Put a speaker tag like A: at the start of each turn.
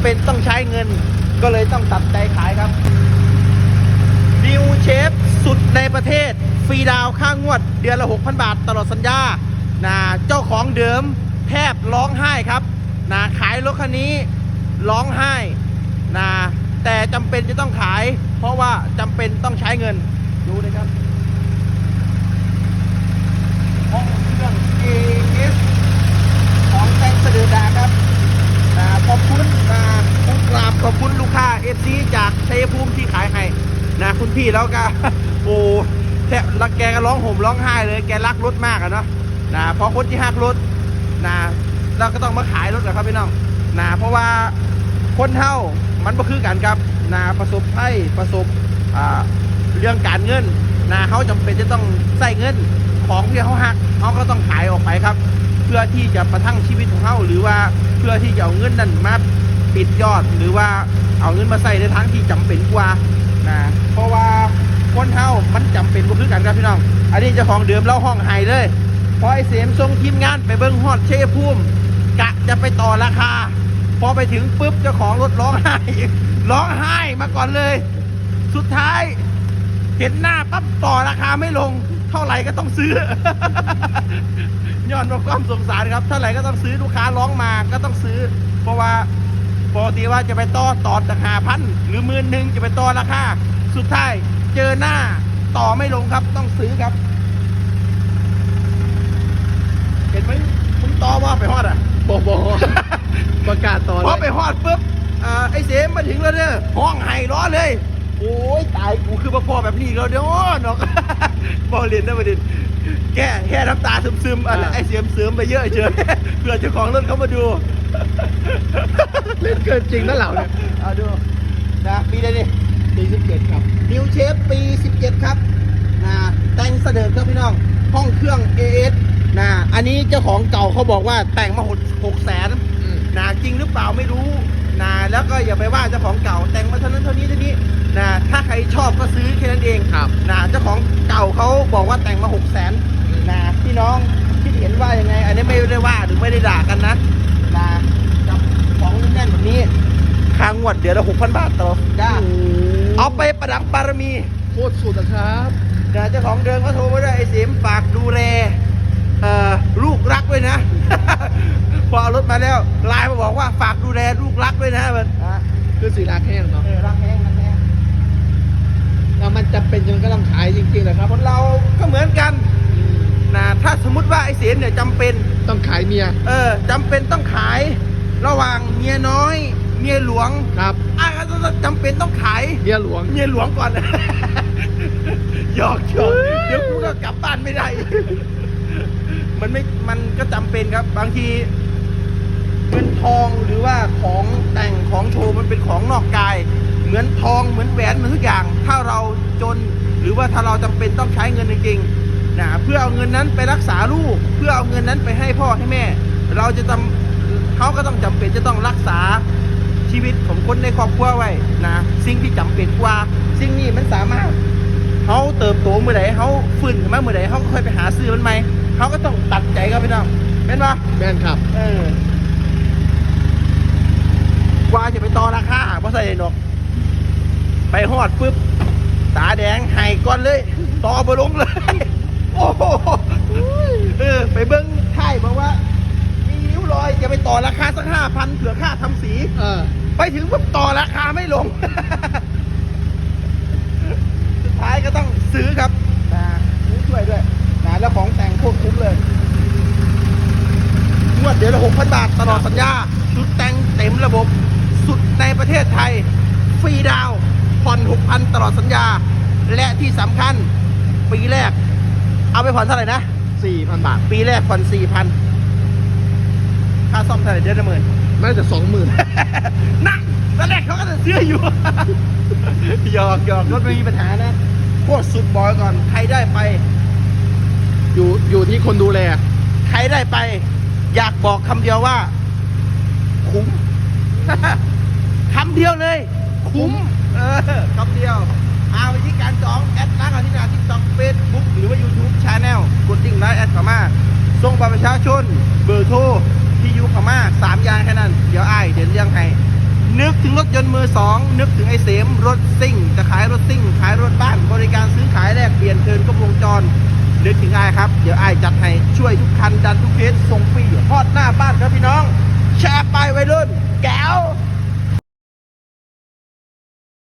A: ำเป็นต้องใช้เงิน ก็เลยต้องตัดใจขายครับดิวเชฟสุดในประเทศ ฟรีดาวค่างวด เดือนละ 6,000 บาท ตลอดสัญญานะเจ้าของเดิมแทบร้องไห้ครับนะขายรถคันนี้ร้องไห้นะแต่จำเป็นจะต้องขาย เพราะว่าจำเป็นต้องใช้เงินดูเลยครับห้องเครื่อง AS ของแตงเสดือดาครับอ่าขอบคุณนะผมกราบขอบคุณ ลูกค้า FC จากชัยภูมิที่ขายให้นะคุณพี่แล้วก็โอ้แทบรักแกก็ร้องห่มร้องไห้เลยแกรักรถมากอะเนาะนะเพราะคนที่หักรถนะเราก็ต้องมาขายรถนะครับพี่น้องนะเพราะว่าคนเท่ามันก็คือกันครับนะประสบภัยประสบเรื่องการเงินนะเขาจำเป็นจะต้องใส่เงินของที่เขาหักเขาก็ต้องขายออกไปครับ เพื่อที่จะประทังชีวิตของเขาหรือว่าเพื่อที่จะเอาเงินนั้นมา ปิดยอดหรือว่าเอาเงินมาใส่ในทางที่จำเป็นกว่านะเพราะว่าคนเฮามันจำเป็นก็คือกันครับพี่น้อง อันนี้เจ้าของเดิมเล่าห้องไห้เลยพอไอเสียมส่งทีมงานไปเบิ้งฮอดเชยภูมิกะจะไปต่อราคา พอไปถึงปุ๊บเจ้าของรถร้องไห้ร้องไห้มาก่อนเลย สุดท้ายเห็นหน้าปั๊บต่อราคาไม่ลง เท่าไหร่ก็ต้องซื้อย้อนความสงสารครับเท่าไหร่ก็ต้องซื้อลูกค้าร้องมาก็ต้องซื้อ เพราะว่า ปกติว่าจะไปต่อต่อราคาพันหรือหมื่นหนึ่งจะไปต่อราคาสุดท้ายเจอหน้าต่อไม่ลงครับต้องซื้อครับ เห็นไหมคุณต่อว่าไปฮอดอะ
B: บอบอประกาศต่อ
A: พอ
B: เล
A: ไป
B: ย
A: ฮอดปุ๊บอ่าไอ้เสมมาถึงแล้วเนี่ยห้องไห้ร้อนเลย โอ้ยตายกูคือมาพอแบบนี้อีกแล้วเดี๋ยวโอ้นอกบอเรียนได้ประเด็นแก่แค่น้ำตาซึมๆอะไรไอ้เสียมเสริมไปเยอะเฉยเพื่อเจ้าของรถเขามาดู
B: เล่นเกินจริงนะเหล่าเนี่ย
A: เอาดูนะปีใดนี่
B: ปีสิบเจ็ดครับ
A: นิวเชฟปี 17 ครับนะแต่งเสด็จครับพี่น้อง ห้องเครื่อง AS นะอันนี้เจ้าของเก่าเขาบอกว่าแต่งมาหกหกแสน
B: อืม
A: นะจริงหรือเปล่าไม่รู้นะแล้วก็อย่าไปว่าเจ้าของเก่าแต่งมาเท่านั้นเท่านี้เท่านี้นะถ้าใครชอบก็ซื้อแค่นั้นเอง
B: ครับ
A: นะเจ้าของเก่าเขาบอกว่าแต่งมาหกแสนนะพี่น้องคิดเห็นว่ายังไง อันนี้ไม่ได้ว่าหรือไม่ได้ด่ากันนะนะกับของแน่นแบบนี้ค่างวดเดือนละหกพันบาทต่อจ้าเอาไปประดับบารมี
B: โคตรสุดนะครับ
A: นะเจ้าของเดิมก็โทรมาด้วยไอ้เสียมฝากดูแลเอ่อลูกรักด้วยนะ พอเอารถมาแล้วไลน์มาบอกว่าฝากดูแลลูกรักด้วยนะมันอะ
B: คือสีรักแห้งเนาะ
A: เออรักแห้งรักแห้ง
B: แล้วมันจะเป็นจนก็ต้องขายจริงๆเลยครับ
A: คนเราก็เหมือนกันนะถ้าสมมติว่าไอ้เสียมเนี่ยจำเป็น
B: ต้องขายเมีย
A: เออจำเป็นต้องขาย ระหว่างเมียน้อย เมียหล วง
B: ครับ
A: อะก็จำเป็นต้องขาย
B: เมียหลวง
A: เมียหลวงก่อนหยอกหยอกเดี๋ยวกูก็กลับบ้านไม่ได้ มันไม่มันก็จำเป็นครับ บางทีเงินทองหรือว่าของแต่งของโชว์มันเป็นของนอกกาย เหมือนทองเหมือนแหวนเหมือนทุกอย่าง ถ้าเราจนหรือว่าถ้าเราจำเป็นต้องใช้เงินจริงๆนะเพื่อเอาเงินนั้นไปรักษาลูก เพื่อเอาเงินนั้นไปให้พ่อให้แม่ เราจะจำเขาก็ต้องจำเป็นจะต้องรักษา ชีวิตของคนในครอบครัวไว้นะสิ่งที่จำเป็นกว่า สิ่งนี้มันสามารถเขาเติบโตเมื่อไหร่เขาฟื้นขึ้นมาเมื่อไหร่เขาก็ค่อยไปหาซื้อมันใหม่เขาก็ต้องตัดใจครับพี่น้องเป็นปะ
B: แม่นครับ
A: เออกว่าจะไปต่อราคาเพราะใส่หนกไปหอดปุ๊บตาแดงไห้ก่อนเลย ต่อบลงเลย โอ้โหเออ ไปเบิ้งท่ายบอกว่า มีริ้วรอยจะไปต่อราคาสักห้าพันเผื่อค่าทำสี
B: เออ
A: ไปถึงปุ๊บต่อราคาไม่ลง สุดท้ายก็ต้องซื้อครับนะซื้อช่วยด้วยนะแล้วของแต่งโคตรคุ้มเลยงวดเดือนละหกพันบาทตลอดสัญญา ชุดแต่งเต็มระบบ สุดในประเทศไทย ฟรีดาวน์ผ่อนหกพันตลอดสัญญา และที่สำคัญ ปีแรก เอาไปผ่อนเท่าไหร่นะ
B: สี่พันบาท
A: ปีแรกผ่อนสี่พันค่าซ่อมเท่าไหร่เดือนละหมื่น
B: น่าจะสองหมื่น
A: นั่งตอนแรกเขาก็จะซื้ออยู่ หยอกหยอกรถไม่มีปัญหานะโคตรสุดบอยก่อน ใครได้ไป
B: อยู่อยู่ที่คนดูแล
A: ใครได้ไป อยากบอกคำเดียวว่า คุ้ม คำเดียวเลย คุ้ม เออคำเดียวเอาวิธีการจอง แอดล้างอธินาทิกตอกเฟซบุ๊กหรือว่า YouTube Channel กดดิ่งไลน์แอดเข้ามาส่งบัตรประชาชน เบอร์โทร ที่ยูเข้ามาสามอย่างแค่นั้น เดี๋ยวไอ้เดี๋ยวเรื่องให้นึกถึงรถยนต์มือสองนึกถึงไอ้เสมรถซิ่ง จะขายรถซิ่ง ขายรถบ้าน บริการซื้อขายแลกเปลี่ยนเทินก็วงจรนึกถึงไอ้ครับ เดี๋ยวไอ้จัดให้ช่วยทุกคันดันทุกเคสส่งฟรีฮอดหน้าบ้านครับพี่น้อง แชร์ไปไว้รุ่นแก้ว